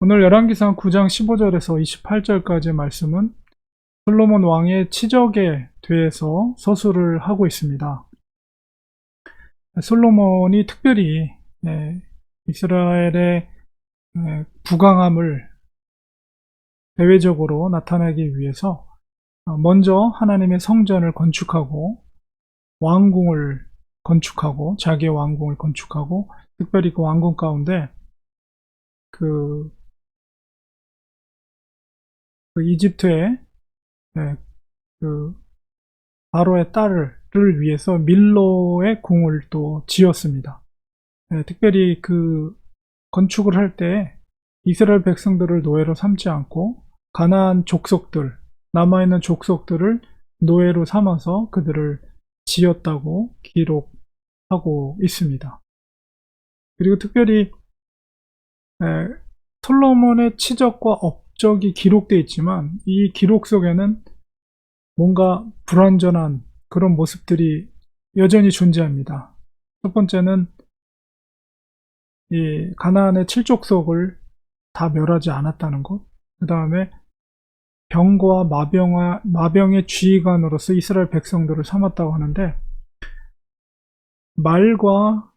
오늘 열왕기상 9장 15절에서 28절까지의 말씀은 솔로몬 왕의 치적에 대해서 서술을 하고 있습니다. 솔로몬이 특별히 예, 이스라엘의 예, 부강함을 대외적으로 나타내기 위해서 어, 먼저 하나님의 성전을 건축하고 왕궁을 건축하고 자기의 왕궁을 건축하고 특별히 그 왕궁 가운데 그, 그 이집트의 예, 그 바로의 딸을 위해서 밀로의 궁을 또 지었습니다. 예, 특별히 그 건축을 할 때 이스라엘 백성들을 노예로 삼지 않고 가나안 족속들 남아있는 족속들을 노예로 삼아서 그들을 지었다고 기록하고 있습니다. 그리고 특별히 에, 솔로몬의 치적과 업 적이 기록되어 있지만 이 기록 속에는 뭔가 불완전한 그런 모습들이 여전히 존재합니다. 첫 번째는 이 가나안의 칠족속을 다 멸하지 않았다는 것. 그 다음에 병과 마병과 마병의 지휘관으로서 이스라엘 백성들을 삼았다고 하는데 말과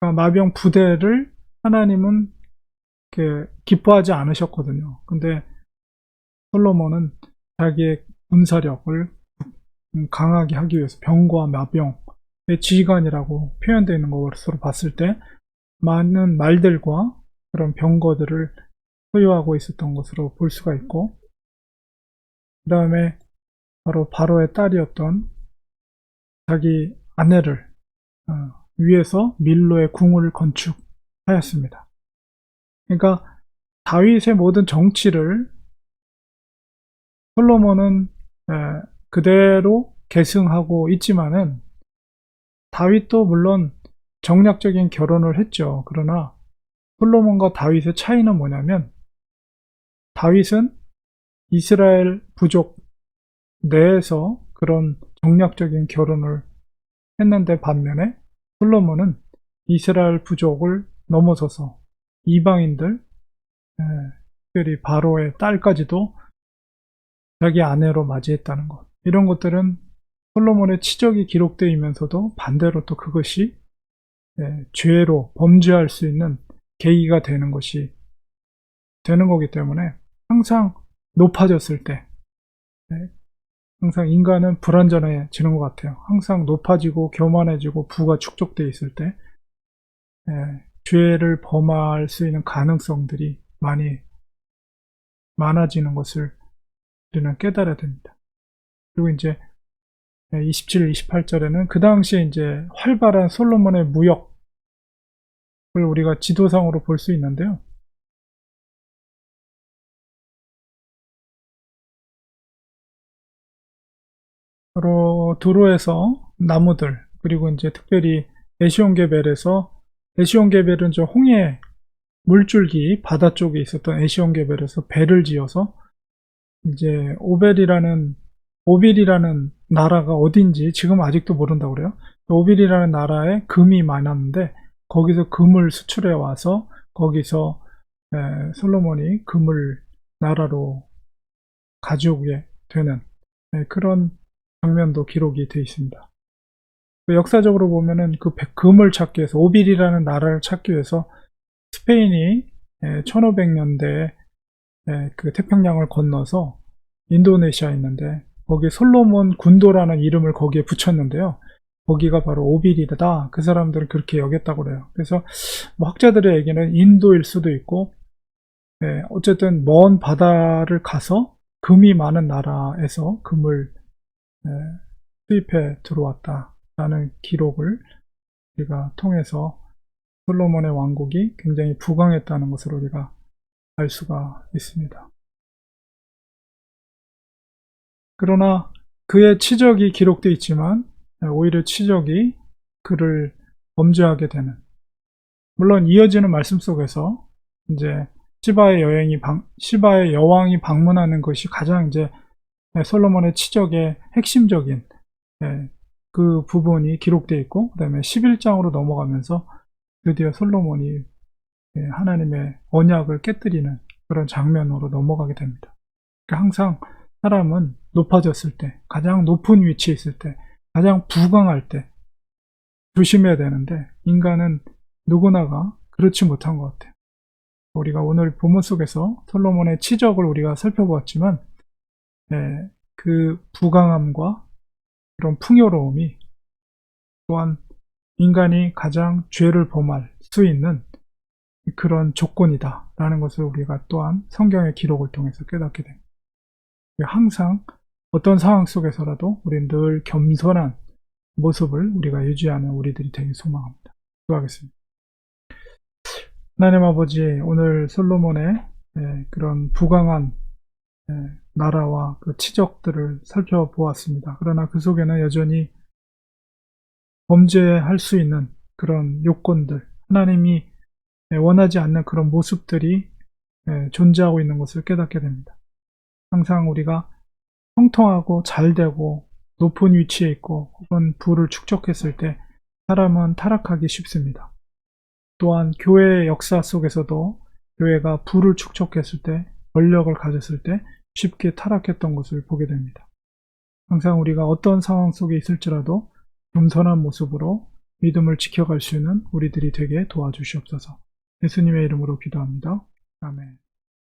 마병 부대를 하나님은 기뻐하지 않으셨거든요. 근데 솔로몬은 자기의 군사력을 강하게 하기 위해서 병과 마병의 지휘관이라고 표현되어 있는 것으로 봤을 때 많은 말들과 그런 병거들을 소유하고 있었던 것으로 볼 수가 있고 그 다음에 바로 바로의 딸이었던 자기 아내를 어, 위해서 밀로의 궁을 건축하였습니다. 그러니까 다윗의 모든 정치를 솔로몬은 그대로 계승하고 있지만은 다윗도 물론 정략적인 결혼을 했죠. 그러나 솔로몬과 다윗의 차이는 뭐냐면 다윗은 이스라엘 부족 내에서 그런 정략적인 결혼을 했는데 반면에 솔로몬은 이스라엘 부족을 넘어서서 이방인들, 특별히 바로의 딸까지도 자기 아내로 맞이했다는 것. 이런 것들은 솔로몬의 치적이 기록되어 있면서도 반대로 또 그것이 죄로 범죄할 수 있는 계기가 되는 것이 되는 거기 때문에 항상 높아졌을 때 항상 인간은 불완전해지는 것 같아요. 항상 높아지고 교만해지고 부가 축적되어 있을 때 죄를 범할 수 있는 가능성들이 많이 많아지는 것을 우리는 깨달아야 됩니다. 그리고 이제 27, 28절에는 그 당시에 이제 활발한 솔로몬의 무역을 우리가 지도상으로 볼 수 있는데요. 바로 도로에서 나무들 그리고 이제 특별히 에시온게벨에서 에시온게벨은 저 홍해 물줄기 바다 쪽에 있었던 에시온게벨에서 배를 지어서 이제 오벨이라는 오빌이라는 나라가 어딘지 지금 아직도 모른다고 그래요. 오빌이라는 나라에 금이 많았는데 거기서 금을 수출해 와서 거기서 에, 솔로몬이 금을 나라로 가져오게 되는 에, 그런 장면도 기록이 되어 있습니다. 그 역사적으로 보면은 그 금을 찾기 위해서 오빌이라는 나라를 찾기 위해서 스페인이 1500년대에 그 태평양을 건너서 인도네시아에 있는데 거기 솔로몬 군도라는 이름을 거기에 붙였는데요. 거기가 바로 오빌이다. 그 사람들은 그렇게 여겼다고 그래요. 그래서 뭐 학자들의 얘기는 인도일 수도 있고 예, 어쨌든 먼 바다를 가서 금이 많은 나라에서 금을 예, 수입해 들어왔다 라는 기록을 우리가 통해서 솔로몬의 왕국이 굉장히 부강했다는 것을 우리가 알 수가 있습니다. 그러나 그의 치적이 기록되어 있지만 오히려 치적이 그를 범죄하게 되는 물론 이어지는 말씀 속에서 이제 시바의 여행이 방, 시바의 여왕이 방문하는 것이 가장 이제 솔로몬의 치적의 핵심적인 예, 그 부분이 기록되어 있고 그 다음에 11장으로 넘어가면서 드디어 솔로몬이 예, 하나님의 언약을 깨뜨리는 그런 장면으로 넘어가게 됩니다. 그러니까 항상 사람은 높아졌을 때, 가장 높은 위치에 있을 때, 가장 부강할 때 조심해야 되는데 인간은 누구나가 그렇지 못한 것 같아요. 우리가 오늘 본문 속에서 솔로몬의 치적을 우리가 살펴보았지만 예, 그 부강함과 그런 풍요로움이 또한 인간이 가장 죄를 범할 수 있는 그런 조건이다라는 것을 우리가 또한 성경의 기록을 통해서 깨닫게 됩니다. 항상 어떤 상황 속에서라도 우리는 늘 겸손한 모습을 우리가 유지하는 우리들이 되길 소망합니다. 기도하겠습니다. 하나님 아버지, 오늘 솔로몬의 예, 그런 부강한 예, 나라와 그 치적들을 살펴보았습니다. 그러나 그 속에는 여전히 범죄할 수 있는 그런 요건들, 하나님이 예, 원하지 않는 그런 모습들이 존재하고 있는 것을 깨닫게 됩니다. 항상 우리가 형통하고 잘 되고 높은 위치에 있고 혹은 부를 축적했을 때 사람은 타락하기 쉽습니다. 또한 교회의 역사 속에서도 교회가 부를 축적했을 때 권력을 가졌을 때 쉽게 타락했던 것을 보게 됩니다. 항상 우리가 어떤 상황 속에 있을지라도 겸손한 모습으로 믿음을 지켜갈 수 있는 우리들이 되게 도와주시옵소서. 예수님의 이름으로 기도합니다. 아멘.